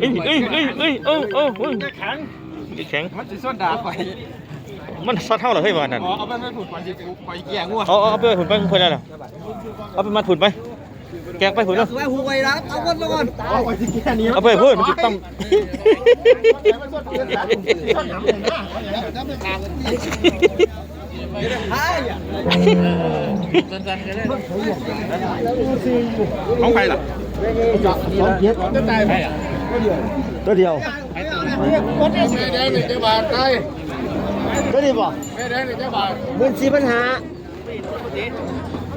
เอ้ยเอ้ยเอ้ยเอ้ยเอ้ยเอ้ยเอ้ยแข็งแข็งมันจะส้นด่าไปมันซัดเท่าเหรอเฮ้ยวันนั้นอ๋อเอาไปไม่ผุดไปไปแย่งัวเอาเอาเอาไปผุนไปเพื่อนแล้วเอาไปมาผุนไปแกงไปผุนแล้วไปหูไว้รับเอาคนมาก่อนเอาไปที่แค่นี้เอาไปเพื่อนมันจะต้อง ของใครล่ะตัวเดียวแม่แดงหนึ่งเจ้าบาทใครตัวนี้บ่แม่แดงหนึ่งเจ้าบาทหมื่นสี่ปัญหา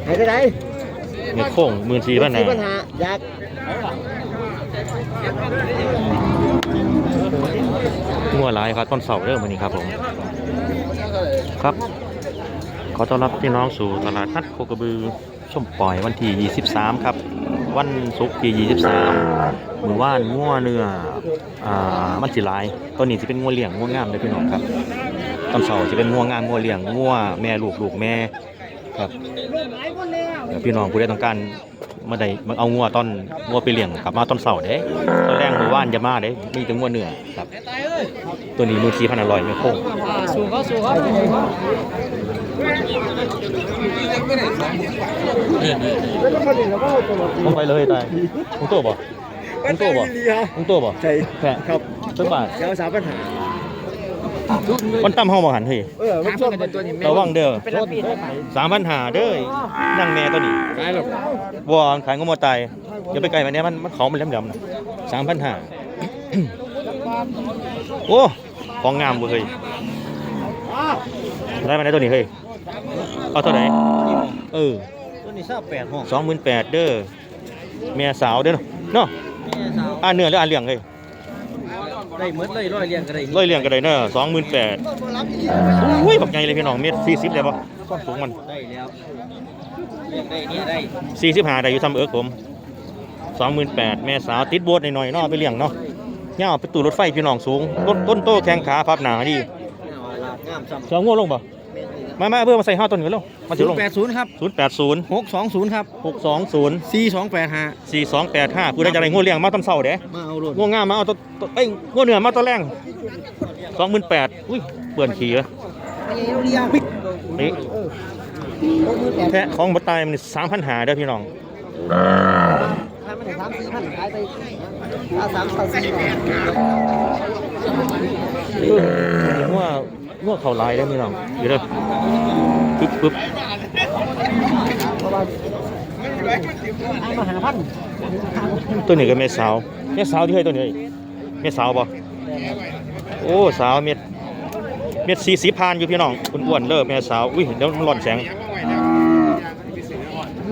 ให้ได้ไหนเนี่ยโค้งหมื่นสี่พันสี่ปัญนะหาอยากงัวหลายครับต้นเสาเริ่มวันนี้ครับผมครับข อต้อนรับพี่น้องสู่ตลาดนัดโคกระบือช่มปล่อยวันที่ 23 ครับ วันศุกร์ที่ 23มือว่านงัวเนื้ออ่ามันสิลายตัวนี้จะเป็นงัวเลี้ยงงัวงามเลยพี่น้องครับต้นเสาจะเป็นงัวงามงัวเลี้ยงงัวแม่ลูกลูกแม่ครับเดี๋ยวพี่น้องผู้ใดต้องการ มาได้มาเอางัวตอนงัวไปเลี้ยงกลับมาตอนเสาร์เด้ตอนแรกมือว่านจะมาเด้มีแต่งัวเนื้อครับ ตัวนี้มือทีพันอร่อยไม่โค้งสูงเขาสูงเขาต้องไปเลยตายมึงตัวบ่มึงตัวบ่มึงตัวบ่ใช่แพะครับสักบาทเดี๋ยวสามปัญหา มันตั้มเฮามาหันเฮ้ยเออมันชอบกันตัวนี้ระวังเด้อสามพันหาเด้อนั่งแม่ตัวนี้ใครหรอกวัวขายงมตายอย่าไปไกลมันเนี้ยมันมันเขามันแหลมๆนะสามพันหาโอ้ของงามเว้ยเฮ้ยได้มาได้ตัวนี้เฮ้ยเอาเท่าไหร่เออตัวนี้ทราบแปดห้องสองหมื่นแปดเด้อเมียสาวเด้อเนาะอ่านเนื้อหรืออ่านเลี้ยงเลย ได้เมื่อเลยร้อยเรียงกันได้ร้อยเลี้ยงก็ได้เนอะสองหมื่นแปดอุ้ยบักใหญ่เลยพี่น้องเมตรสี่สิบเลยปะความสูงมันได้แล้วเรียงได้นี่ได้สี่สิบห้าได้อยู่ทำเอิร์กผมสองหมื่นแปดแม่สาวติดโบสหน่อยๆเนาะเอาไปเลี้ยงเนาะเนี่ยเอาไปตู้รถไฟพี่น้องสูง ต้นต้นโตแข้งขาพับหนาดีงามซ้ำสองง่วงลงปะ มามาเพื่อมาใส่ห้าต้นกันแล้วมาถึงลงแปดศูนย์ครับศูนย์แปดศูนย์หกสองศูนย์ครับหกสองศูนย์สี่สองแปดห้าสี่สองแปดห้าผู้ใดจะได้ง่วงเลี้ยงมาต้นเสาเด้มาเอาโลดง่วงงามมาเอาตัวตัวเอ้ยง่วงเหนือมาตัวแรงสองหมื่นแปดอุ้ยเปื่อนขี่เลยเรียงนี่แพะของบัตายมันสามพันหาเด้อพี่น้องถ้ามันสามสี่พันขายไปถ้าสามพันสี่ว่า ว่าเขาลายได้อพี่น้องเดี๋ยวเด้อปึ๊บปึ๊บมาหาพันตัวนี้ก็เม็ดสาวเม็ดสาวที่ให้ตัวนี้เม็ดสาวป่โอ้สาวเม็ดเม็ดสี่สีพานอยู่พี่น้องอ้วนๆเด้อแม่สาวอุ้ยเดี๋ยวมันร้อนแสง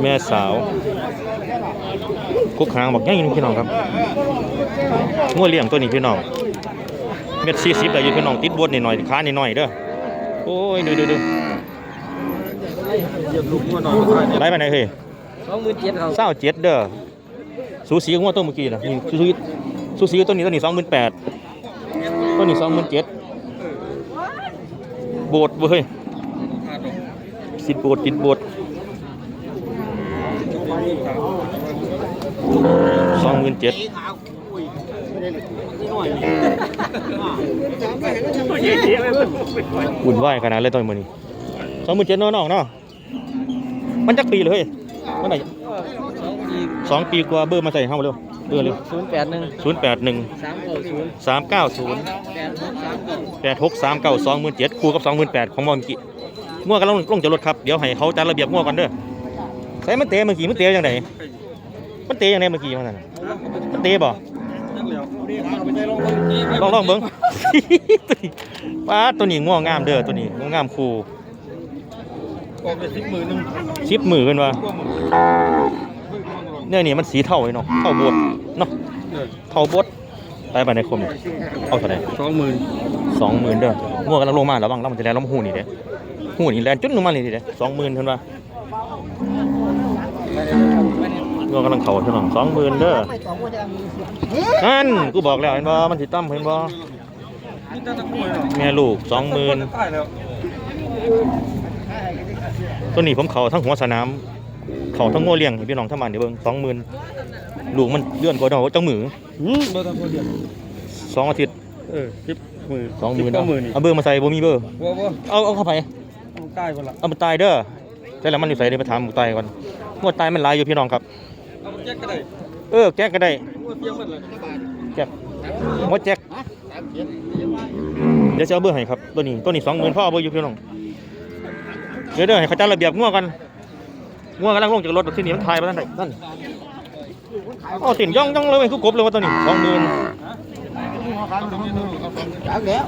แม่สาวกุกหางบอกง่ายพี่น้องครับงัวเลี้ยงตัวนี้พี่น้อง เม็ดสี่สิบแต่อยู่พี่น้องติดบดนิดหน่อยค้านิดหน่อยเด้อโอ้ยดูดูดูเหยียบลูกงัวหน่อยไล่ไปไหนเฮ้ยสองหมื่นเจ็ดเขาเศร้าเจ็ดเด้อสูสีกับงัวตัวเมื่อกี้นะนี่สูสีสูสีกับตัวนี้ตัวนี้สองหมื่นแปดตัวนี้สองหมื่นเจ็ดโบดเว้ยสิบโบดติดโบดสองหมื่นเจ็ด วุ่นวายขนาดเลยตอนมื้อนี้สองหมื่นเจ็ดเนาะน้องเนาะมันจักปีเลยเฮ้ยมันไหนสองปีกว่าเบอร์มาใส่เฮาเร็วเบอร์เร็วศูนย์แปดหนึ่งศูนย์แปดหนึ่งสามเก้าศูนย์สามเก้าศูนย์แปดหกสามเก้าแปดหกสามเก้าสองหมื่นเจ็ดคู่กับสองหมื่นแปดของมอมกี้ง่วงกันลงลงจากรถครับเดี๋ยวให้เขาจัดระเบียบง่วงกันเด้อใส่มันเตะเมื่อกี้มันเตะยังไงมันเตะยังไงเมื่อกี้มันนั่นน่ะมันเตะบ่ ลองลองเบิ้งป้าตัวนี้ง่วงงามเด้อตัวนี้ง่วงงามคู่ออกไปสิบหมื่นหนึ่งชิปมือกันวะเนี่ยนี่มันสีเท่าไอ้เนาะเท่าบดเนาะเท่าบดไปไปในคมเอาเท่าไหร่สองหมื่นสองหมื่นเด้อง่วงกำลังลงมาแล้วบ้างแล้วมันจะแลนล้มหูนี่เด้หูนี่แลนจุดลงมาเลยทีเด้สองหมื่นเท่านั้นวะง่วงกำลังเข่าเท่านั้นสองหมื่นเด้อ นั่นกูบอกแล้วเห็นบ่มันสิตั้มเห็นบ่นี่ตั้งแต่ป่วยหรอแม่ลูกสองหมื่นตายแล้วตัวนี้ผมเข่าทั้งหัวสนามเขาทั้งงัวเลี้ยงให้พี่น้องทั้งบ้านเดี๋ยวเบิ่งสองหมื่นลูกมันเลื่อนกว่าดอกจังมือหืมบ่ต้องคนเดียวสองอาทิตย์เออสิบหมื่นสองหมื่นสิบกว่าหมื่นนี่เอาเบอร์มาใส่บ่มีเบอร์ว่าว่าเอาเอาเข้าไปต้องใต้คนละเอามันตายเด้อแต่แล้วมันอยู่ใส่เดี๋ยวไปถามหมูตายก่อนงวดตายมันหลายอยู่พี่น้องครับเอาแจ็คก็ได้ เออแก๊กก็ได้ว่าเพียงมันเลยแก๊กงวดแจ็คเดี๋ยวจะเอาเบอร์ให้ครับตัวนี้ตัวนี้สองหมื่นพ่อเอาเบอร์อยู่พี่น้องเดี๋ยวเดี๋ยวให้เขาจัดระเบียบง่วงกันง่วงกำลังลงจากรถที่นี่มันทายไปนั่นไหนนั่นเอาติ่นย่องย่องเลยคือกบเลยว่าตัวนี้สองหมื่นจักแล้ว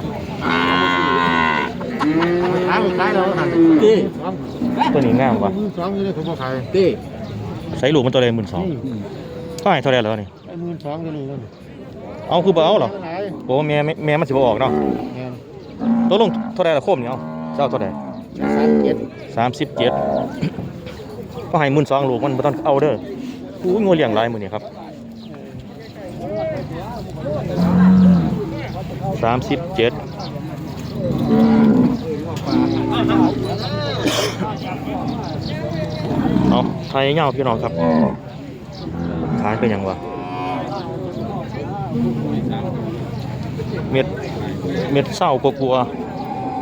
ขายขายเราหันตีตัวนี้งามว่ะสองอยู่ในผมบอกขายตีใส่ลูกมันตัวเลยหมื่นสอง เท่าไหร่เท่าไหร่แล้วนี่ไอ้หมื่นสองอยู่นี่นั่นเอาคือบ่เอาเหรอไหนโอ้แม่แม่แม่มันสิบ่ออกเนาะเงินตัวลงเท่าไหร่ละโคมนี่เอาเจ้าเท่าไหร่สามเจ็ดสามสิบเจ็ดก็ให้หมื่นสองลูกมันบ่ต้องเอาเด้ออู้ยงูเลี้ยงหลายมื้อนี้ครับสามสิบเจ็ดเอาไทยเงาพี่น้องครับขาย เป็นยังวะเม็ดเม็ดเศร้ากลัว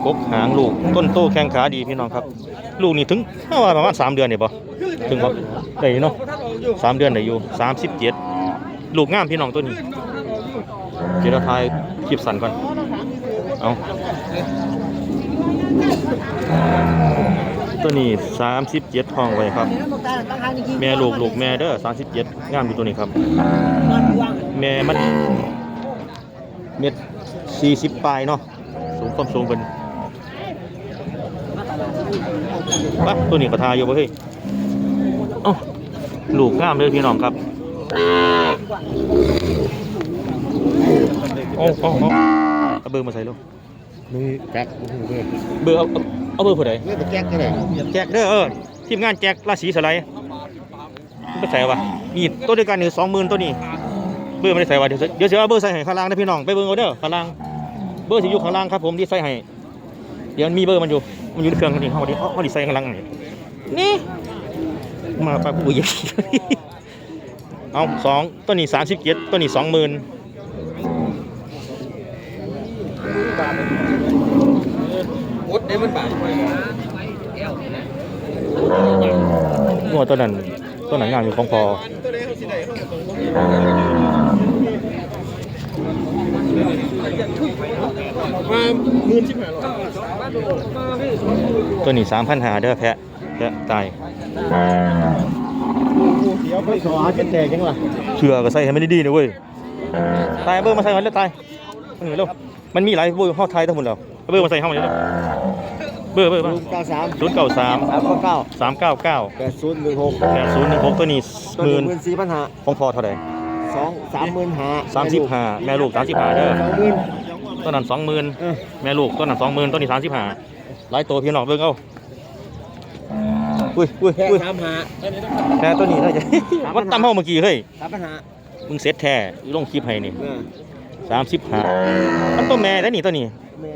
กกหางลูกต้นโตแข้งขาดีพี่น้องครับ ลูกนี่ถึงน่าว่าประมาณสามเดือนเนี่ยปะถึงปะได้เนาะสามเดือนได้อยู่สามสิบเจ็ดลูกงามพี่น้องตัวนี้เดี๋ยวเราทายคลิปสั่นก่อนเอา ตัวนี้สามสิบเจ็ดทองไว้ครับ แม่ลูกลูกแม่เด้อสามสิบเจ็ดงามอยู่ตัวนี้ครับ แม่มันเม็ดสี่สิบปลายเนาะสูงความสูงเป็นปะตัวนี้ก็ทาอยู่บ่เฮ้ยเอ้าลูกงามเลยพี่น้องครับโอ้โอ้โอ้เอาเบอร์มาใส่ลูกนี่แจ็คเงินเบอร์เอา เอาเอาเบอร์ผู้ใดเงินแจ็คก็ได้แจกเด้อเออทีมงานแจกราศีสไลด์ไปใส่วะนี่ตัวเดียวกันหนึ่งสองหมื่นตัวนี้ เบอร์ไม่ได้ใส่วะเดี๋ยวเดี๋ยวเสียเบอร์ใส่ให้ข้างล่างนะพี่น้องไปเบอร์เอาเด้อข้างล่างเบอร์สิอยู่ข้างล่างครับผมที่ใส่ให้เดี๋ยวมันมีเบอร์มันอยู่มันอยู่ในเครื่องกันนี่เขาดิเขาดิใส่ข้างล่างนี่นี่มาปากผู้ใหญ่เอาสองตัวนี้สามสิบเจ็ดตัวนี้สองหมื่น อด ได้มันบาทงัวตัวนั้นตัวนั้นงามอยู่ของพอตัวเดียวสิได้มาหมื่นสิบห้าร้อยตัวนี้สามพันหาเด้อแพะแพะตายเดี๋ยวไปขอหาเจ็ดแตกยังล่ะเชื่อก็ใส่ให้มันดีๆนะเว้ยตายเบอร์มาใส่ก่อนเลยตายเออเร็วมันมีหลายเบอร์เข้าไทยทั้งหมดแล้ว เอาเบอร์มาใส่เข้ามาเลยเร็วเบอร์เบอร์ศูนย์เก้าสามศูนย์เก้าสามสามเก้าสามเก้าเก้าแปดศูนย์หนึ่งหกแปดศูนย์หนึ่งหกตัวนี้ตัวหหมื่นึ่นงหมื่นสี่พันห้าของพอเท่าไหร่สองสามหมื่นห้าสามสิบห้าแม่ลูกสามสิบห้าเด้อสองหมื่นตัวนั้นสองหมื่นเออแม่ลูกตัวนั้นสองหมื่นตัวนี้สามสิบห้าหลายตัวพี่น้องเบิ่งเอาอุ้ยอุ้ยแค่อุ้ยสามห้าแค่ตัวนี้เลยจ้ะ มันตั้มห้องเมื่อกี้เฮ้ยสามพันห้ามึงเซ็ตแท้ลงคลิปให้นี่เออสามสิบห้ามันตัวแม่ได้นี่ตัวนี้ แม่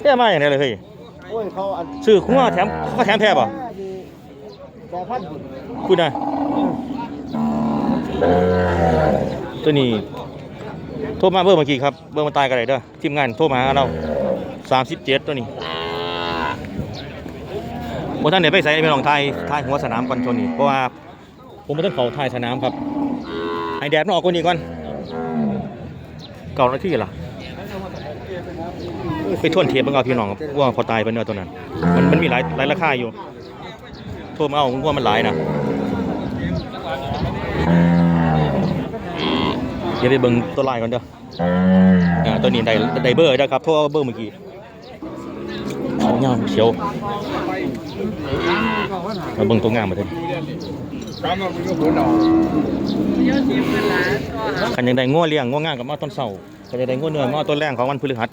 แท้มาอย่างไรเลยเฮ้ยโอ้ยเขาอันซื้อคุ้มแถมเขาแถมแท้ป่ะแต่พันบุญคุณนะตัวนี้โทรมาเบอร์เมื่อกี้ครับ เบอร์มันตายกันเลยเด้อทีมงานโทรมาหาเราสามสิบเจ็ดตัวนี้โมท่านเดี๋ยวไปใส่ไปลองทายทายหัวสนามก่อนตัวนี้เพราะว่าผมไม่ต้องเขาทายสนามครับไอแดดมันออกกว่านี้ก่อนเก่าหน้าที่ล่ะ ไปท่วนเทียบเบิ่งเอาพี่น้องครับว่าพอตายไปเนื้อตัวนั้น มันมันมีหลายหลายราคาอยู่โทรมาเอาว่ามันหลายนะเดี๋ยวไปเบิ่งตัวลายก่อนเด้ออ่าตัวนี้ไดไดเบอร์เด้อครับโทรเอาเบอร์เมื่อกี้เอาเงาเขียวมาเบิ่งตัวงามมาเถอะตามมาเป็นก็ผลดอกคันยังได้ง้อเลี้ยงง้องามกับมาต้นเสาร์คันยังได้ง้อเนื้อง้อต้นแรงของวันพฤหัส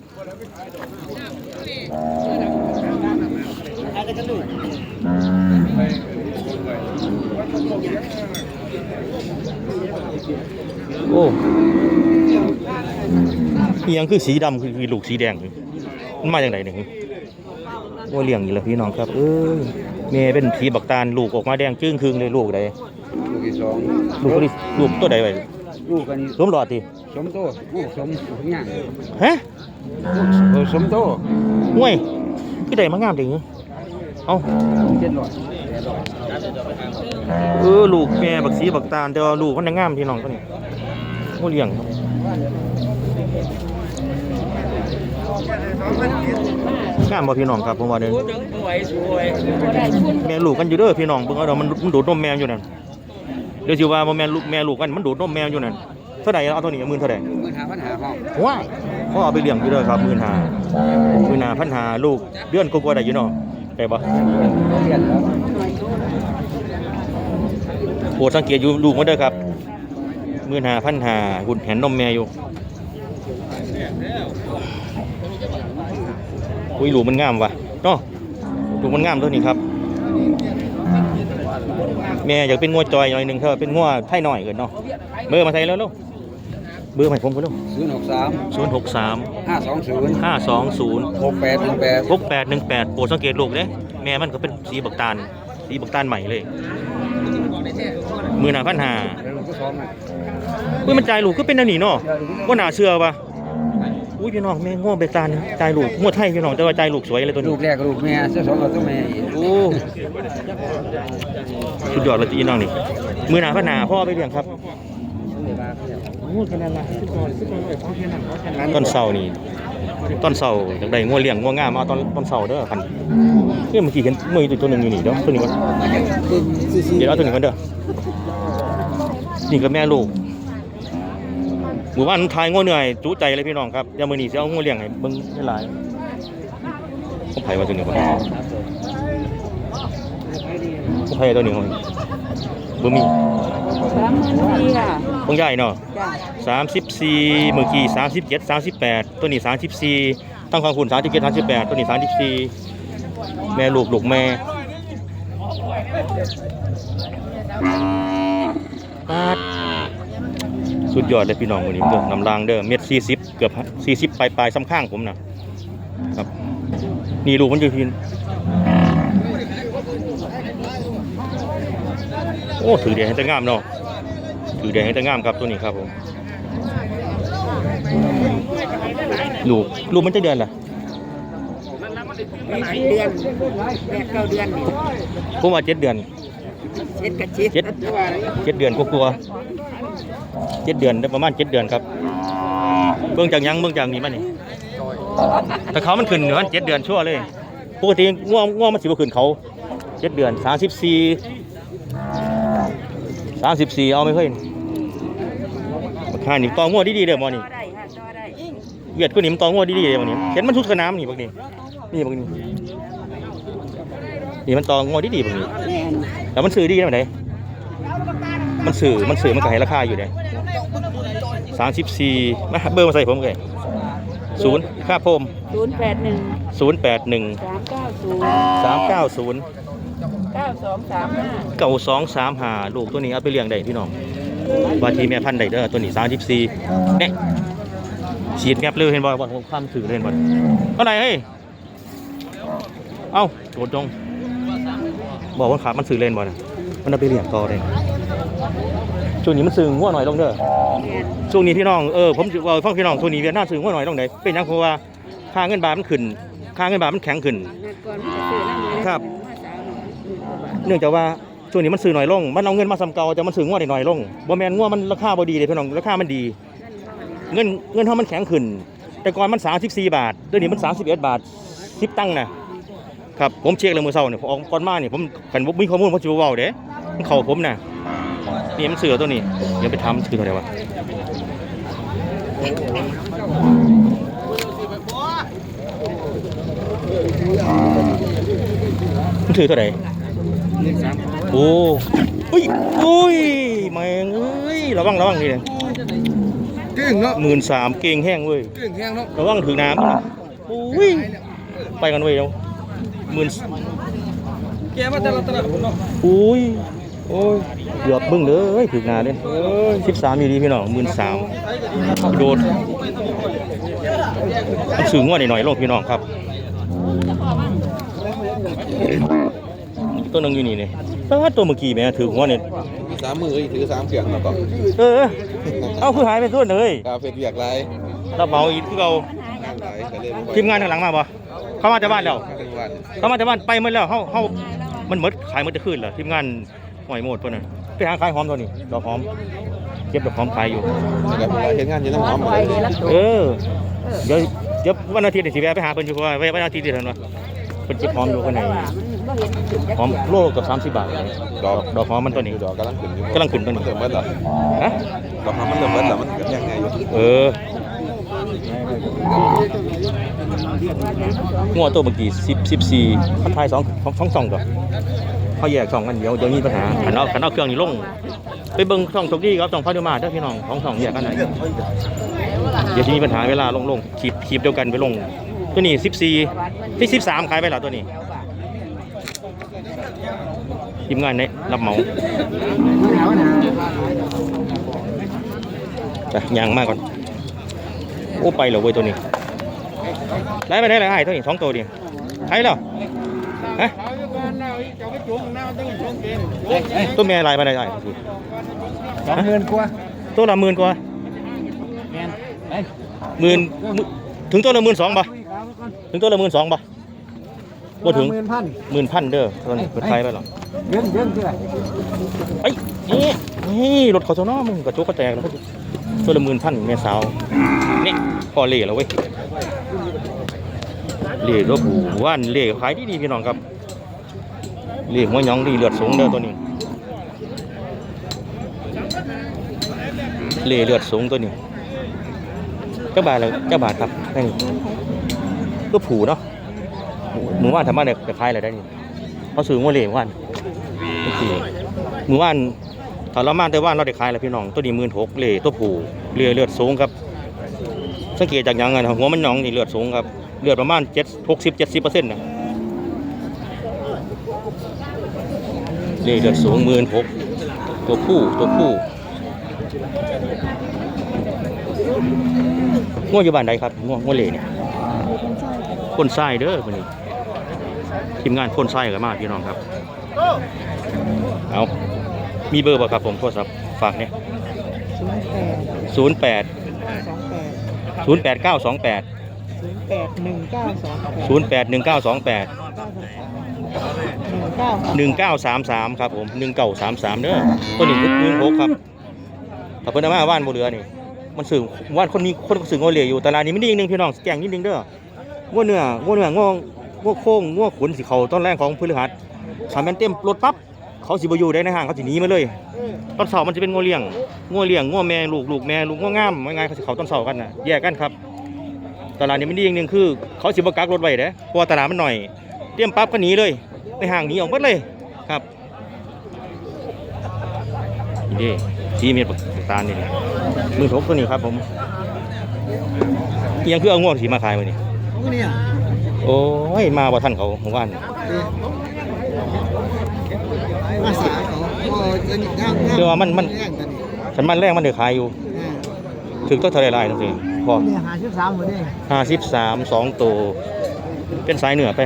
โอ้เอียงคือสีดำคือคือลูกสีแดงมันมาจากไหนเนี่ยง้อเลี้ยงอยู่แล้วพี่น้องครับ เอ้ยแม่เป็นสีบักตาลลูกออกมาแดงจึ้งครึ่งเลยลูกใดลูกที่สองลูกตัวนี้ลูกตัวใดไว้ลูกกันสวมหลอดติ สมโตลูกสมทุกอย่างฮะลูกสมโตห่วยคือได้มางามถึงเอ้าเจ็ดร้อยแปดร้อยเออลูกแม่บักสีบักตาลแต่ว่าลูกมันยังงามพี่น้องตัวนี้โอ้เลี้ยงครับงามบ่พี่น้องครับผมว่าเด้อแม่ลูกกันอยู่เด้อพี่น้องเบิ่งเอาเด้อมันมันดูดนมแมวอยู่นั่นเดี๋ยวสิว่าบ่แม่นลูกแม่ลูกกันมันดูดนมแมวอยู่นั่น เท่าไหร่เอาตัวนี้หมื่นเท่าไหร่หมื่นห้าพันห้าห้องว้ายพ่อเอาไปเลี้ยงอยู่เด้อครับหมื่นห้าหมื่นห้าพันห้าลูกเดือนกว่าๆได้อยู่เนาะได้บ่เรียนแล้วโปรดสังเกตอยู่ลูกมันเด้อครับหมื่นห้าพันห้าหุ่นแหนนมแม่อยู่อุ้ยลูกมันงามว่ะเนาะลูกมันงามตัวนี้ครับแม่อยากเป็นงัวจอยหน่อยหนึงเถอะเป็นงัวไทยหน่อยเกินเนาะเบอร์มาไทยแล้วลูก เบอร์มาให้ผมกันลูกศูนย์หกสามศูนย์หกสามห้าสองศูนย์ห้าสองศูนย์หกแปดหนึ่งแปดหกแปดหนึ่งแปดโปรดสังเกตลูกเด้แม่มันก็เป็นสีบักตาลสีบักตาลใหม่เลยมือหนาพันหาแล้วลูกที่สองน่ะอุ้ยมันจ่ายลูกก็เป็นอันนี้เนาะว่าหนาเชื่อปะอุ้ยพี่น้องแม่ง้อเบกตาลจ่ายลูกงวดไทยพี่น้องแต่ว่าจ่ายลูกสวยเลยตัวลูนี้กแรกกับลูกแม่เสื้อสองกับตัวแม่อีกโอ้สุดยอดเลยจีน้องนี่มือหนาพันหาพ่อเอาไปเลี้ยงครับ ต้นเสานี่ต้นเสาจากใดงัวเลี้ยงงัวงามเอาตอนต้นเสาเด้อคันเอ้ยเมื่อกี้เห็นมือตัวหนึ่งอยู่นี่เด้อตัวนี้ก่อนเดี๋ยวเอาตัวนี้ก่อนเด้อนี่ก็แม่ลูกหมู่บ้านทายง้อเหนื่อยจูใจเลยพี่น้องครับเดี๋ยวมือนี้สิเอาง้อเลี้ยงให้เบิ่งให้หลายผมไผว่าตัวนี้บ่อนผมไผตัวนี้บ่บ่มี สามหมื่นสี่ค่ะของใหญ่เนาะจ้ะ34เมื่อกี้37 38ตัวนี้34ตั้งของคุณ37 38ตัวนี้34แม่ลูกลูกแม่ปาดสุดยอดเลยพี่น้องวันนี้เด้อน้ำรางเด้อเม็ดสี่สิบเกือบสี่สิบปลายปลายๆซ้ำข้างผมนะครับ นี่ลูกมันอยู่ที่โอ้ถือแดงให้แตะงามเนาะ ถือแดงให้แตะงามครับตัวนี้ครับผมลูกลูกมันจะเดือนละมีเดือนแปดเก้าเดือนนี่ผมว่าเจ็ดเดือนเช็ดกระชิดเจ็ดเจ็ดเดือนกลัวๆเจ็ดเดือนได้ประมาณเจ็ดเดือนครับเบื้องจากหยังเบื้องจากนี้มานี่แต่เขามันขึ้นเหนือเจ็ดเดือนชั่วเลยปกติง่วงง่วงมันสิบขึ้นเขาเจ็ดเดือนสามสิบสี่สามสิบสี่เอาไม่เคย ข้านี่ตอง่วดีๆเด้อหมอนี่ ต่อได้ค่ะต่อได้เวียดก็นี่มันตอง่วดีๆเด้อหมอนี่เห็นมันทุกสนามนี่บักนี่นี่บักนี่นี่มันตอง่วดีๆบักนี่แม่นแต่มันสื่อดีนะมันไหนมันสื่อมันสื่อมันก็ให้ราคาอยู่เลยสามสิบสี่มาเบอร์มาใส่ผมเลยศูนย์ค่าพมศูนย์แปดหนึ่งศูนย์แปดหนึ่งสามเก้าศูนย์สามเก้าศูนย์เก้าสองสามห้าเก้าสองสามหาลูกตัวนี้เอาไปเลี้ยงได้พี่น้อง ว่าทีแม่พันธุ์ไดเด้อตัวนี้สามสิบสี่เนี่ยฉีดแงบเลยเห็นบ่บ่ผมความถือเลยเห็นบ่เท่าไหร่เฮ้ยเอ้าโดดจงบอกว่าขามันสื่อเลนบ่นะมันเอาไปเลี้ยงต่อเลยช่วงนี้มันสื่อง่วหน่อยลงเด้อช่วงนี้พี่น้อง เออ ผมว่าฟังพี่น้องช่วงนี้เวียดนามซื้อว่าหน่อยตรงไหนเป็นยังเพราะว่าค่าเงินบาทมันขึ้น ค่าเงินบาทมันแข็งขึ้นนัดก่อนครับ เนื่องจากว่า ช่วงนี้มันซื้อหน่อยลง มันเอาเงินมาซ้ำเก่าแต่มันซื้อง่วได้หน่อยลงบ่แมนง่วมันราคาบ่ดีเลยพี่น้องราคามันดี เงินเงินเฮามันแข็งขึ้น แต่ก่อนมัน34บาทเดี๋ยวนี้มัน31บาท10ตังค์นะครับผมเช็คเลยมือเช้าเนี่ยผมออกก่อนมาเนี่ยผมคันบ่มีข้อมูลผมสิบ่เว้าเด้มันเข้าผมน่ะนี่มันซื้อตัวนี้เดี๋ยวไปทำซื้อเท่าไหร่วะมันถือเท่าไหร่ โอ้อุ้ยอุ้ยแม่งเอ้ยระวังระวังนี่เลยกึ่งเนาะหมื่นสามเก่งแห้งเว้ยกึ่งแห้งเนาะระวังถือน้ำนะอุ้ยไปกันเว้ยเนาะหมื่นแกมาแต่ละตลาดผมเนาะอุ้ยโอ้ยเกือบบึ้งเลยถือนาเลยสิบสามอยู่ดีพี่น้องหมื่นสามโดดมันสูงกว่าหน่อยๆลงพี่น้องครับ ตัวหนึงอยู่นี่นี่แต่ว่าตัวเมื่อกี้แม่ถือหัวเนี่ยสามมือเอ้ยถือสามเสียงแล้วก็เออ เอาคือหายไปส่วนเลยกาเฟดเวียกไรรับเหมาอีกคือเราไรก็เลยทีมงานทางหลังมาบ่เขามาจากบ้านแล้ว มาถึงวันเขามาจากบ้านไปหมดแล้วเขาเขามันหมดขายหมดจะขึ้นเหรอทีมงานหอยหมดเพิ่นน่ะไปหาขายหอมตัวนี้ดอกหอม เก็บดอกหอมขายอยู่ แล้วก็เห็นงานอยู่น้ำหอมหมดไปเลยเลยละตัวเออ เดี๋ยวเดี๋ยววันอาทิตย์นี่สิแวะไปหาเพิ่นอยู่เพราะว่าวันอาทิตย์เดือนว่าเพิ่นเก็บหอมอยู่ข้างในมันบ่เห็นขึ้นจัก หอมโลกับ30บาทเลยดอกดอกหอมมันตัวนี้ดอกกำลังขึ้นอยู่กำลังขึ้นตัวนี้มันเริ่มเบิดแล้วฮะดอกหอมมันเริ่มเบิดแล้วมันเกิดยังไงอยู่เอองัวตัวเมื่อกี้10 14พันทายสองสองสองสองตัวเขาแยกสองกันเดี๋ยวเดี๋ยวมีปัญหาขันเอาขันเอาเครื่องนี้ลงไปเบิ่งช่องโชคดีครับช่องพานุมาเด้อพี่น้องของช่องแยกกันไหนเดี๋ยวจะมีปัญหาเวลาลงลงขีดขีดเดียวกันไปลงตัวนี้14ที่13ขายไปแล้วตัวนี้ ทีมงานในรับเหมาไปยางมากก่อน โอ้ไปแล้วเว้ยตัวนี้ไล่ไปได้แล้วไอ้ตัวนี้สองตัวดิใช่แล้วฮะตัวแม่ไล่ไปได้ไอ้สองหมื่นกว่าตัวละหมื่นกว่าแมนไปหมื่นถึงตัวละหมื่นสองป่ะถึงตัวละหมื่นสองป่ะ บ่ถึงหมื่นพันหมื่นพันเด้อตัวนี้เปิดไฟไปหรอเดือนเดือนเท่าไหร่ไอ้ยนี่นี่รถเขาโซนอมึงกระจกกระแตกแล้วตัวละหมื่นพันแม่สาวนี่พอเล่แล้วเว้ยเล่รถบูว่านเล่ขายดีดีๆพี่น้องครับเล่หัวหยองดีเลือดสูงเด้อตัวนี้เล่เลือดสูงตัวนี้เจ้าบาทเลยเจ้าบาทครับนี่ก็ผูเนาะ หมู่บ้านทำบ้านเนี่ยจะขายอะไรได้นี่เขาซื้องัวเล่ว่านโอเคมือว่านถ้าเรามาแต่ว่านเราได้ขายแล้วพี่น้องตัวนี้มื่นหกเลยตัวผู้เลือดเลือดสูงครับ สังเกตจากยังไงหัวมันหนองนี่เลือดสูงครับเลือดประมาณเจ็ดหกสิบเจ็ดสิบเปอร์เซ็นต์นะเลือดเลือดสูงมื่นหกตัวผู้ตัวผู้ง่วงอยู่บ้านใดครับง่วงง่วงเหล่เนี่ยคนไส้เด้อคนนี้ ทีมงานคนไส้กันมากพี่น้องครับ เอา มีเบอร์ป่ะครับผมโทรศัพท์ฝากเนี่ยศูนย์แปดศูนย์แปดสองแปดศูนย์แปดเก้าสองแปดศูนย์แปดหนึ่งเก้าสองแปดศูนย์แปดหนึ่งเก้าสองแปดหนึ่งเก้าหนึ่งเก้าสามสามครับผมหนึ่งเก้าสามสามเด้อตัวหนึ่งหนึ่งหกครับถ้าเพิ่นเอามาว่านบ่เหลือนี่ มันสื่อว่านคนมีคนสื่องัวเหลี่ยอยู่แต่ร้านนี้ไม่ได้ยิงหนึงพี่น้องแกงนิดนึงเด้องัวเนื้องัวเนื้องว งัวโค้งงัวขุนสิเขาต้นแรกของพฤหัสสามแมนเต็มรถปั๊บเขาสิบอยู่ได้ในห้างเขาสิหนีมาเลยตอนเสามันจะเป็นงัวเลี้ยงงัวเลี้ยงงัวแม่ลูกลูกแม่ลูกงัวงามว่าไงเขาสิเขาตอนเสากันนะแยกกันครับตลาดนี้ไม่ดีอย่างหนึ่งคือเขาสิบกักรถไว้เด้เพราะว่าตลาดมันหน่อยเตรียมปั๊บก็หนีเลยในห้างหนีออกหมดเลยครับนี่ที่เมียปาตานี่มือทกตัวนี้ครับผมยังคือเอาง่วงสีมาขายมานี่เนี่ย โอ้ยมาบ่ทันเขาหมู่บ้านมาสาเขาโอ้ยยังยังเดี๋ยวว่ามันมันแย่งกันนี่ฉันมันแรกมันเดือขายอยู่อ่าถึงต้องเท่าไรๆนั่นสิพอเนี่ยหาสิบสามหมดเลยห้าสิบสามสองตัวเป็นสายเหนือไป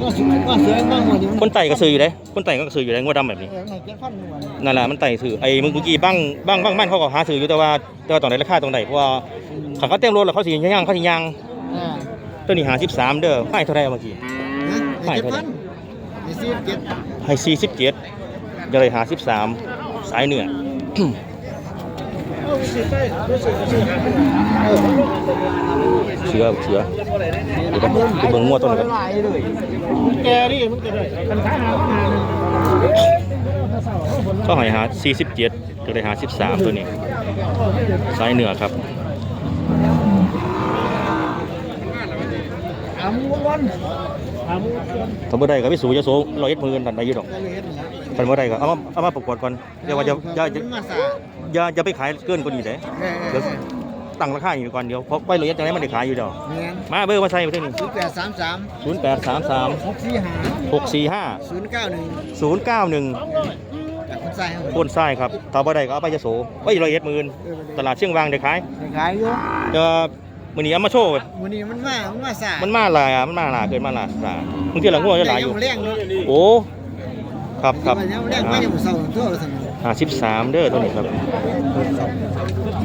ก็สวยก็สวยมากหมดนี่คนไต่ก็ซื้ออยู่เลยคนไต่ก็ซื้ออยู่เลยงวดดำแบบนี้เออไหนเจ็ดพันหมดนี่นั่นแหละมันไต่ซื้อไอ้เมื่อกี้บ้างบ้างบ้างมันเขาก็หาซื้ออยู่แต่ว่าแต่ว่าตรงไหนราคาตรงไหนเพราะว่าเขาเขาเต็มรถแล้วเขาสีย่างเขาสีย่างอ่า ตัวนี้หาสิบสามเด้อให้เท่าไหรเมื่อกี้ นะไหนเจ็ดพันไอ้สิบเจ็ดให้สี่สิบเจ็ดก็เลยหาสิบสามสายเหนือเสือเสือเดี๋ยวกันเดี๋ยวเบิ่งงวดต้นกันหลายเลยแกนี่มันจะได้กันขายหาหาหนึ่งก็ให้หาสี่สิบเจ็ดก็เลยหาสิบสามตัวนี้สายเหนือครับ อามูวันอามูวันถ้าบ่ได้ก็ไปสู่จะโซร้อยเอ็ดหมื่นทันได้อยี่ดอกได้เลยเห็นนะคันบ่ได้ก็เอามาเอามาประกวดก่อนเดี๋ยวว่าจะอย่าอย่ามาสาอย่าอย่าไปขายเกินกว่านี้เด้เออเอเดี๋ยวอตั้งราคาอยู่ก่อนเดี๋ยวเพราะไปร้อยเอ็ดจังไดมันได้ขายอยู่ดอกเนียนมาเบอร์มาใส่ไปเท่านี้ศูนย์แปดสามสามศูนย์แปดสามสามหกสี่ห้าหกสี่ห้าศูนย์เก้าหนึ่งศูนย์เก้าหนึ่งจากคนใส่ครับโคนทรายครับถ้าบ่ได้ก็เอาไปจะโสไปร้อยเอ็ดหมื่นตลาดเชียงวางได้ขายขายอยู่จะ มื้อนี้เอามาโชว์วันนี้มันมา มันมาสามันมาหลายอะมันมาหลายเกินมาหลายหลายบางทีเราง่วงจะหลายอยู่ แรงเนาะโอ้ ครับครับมันยังแรงมาอยู่เศร้าทั่วสนุก อ่าสิบสามเด้อตัวนี้ครับ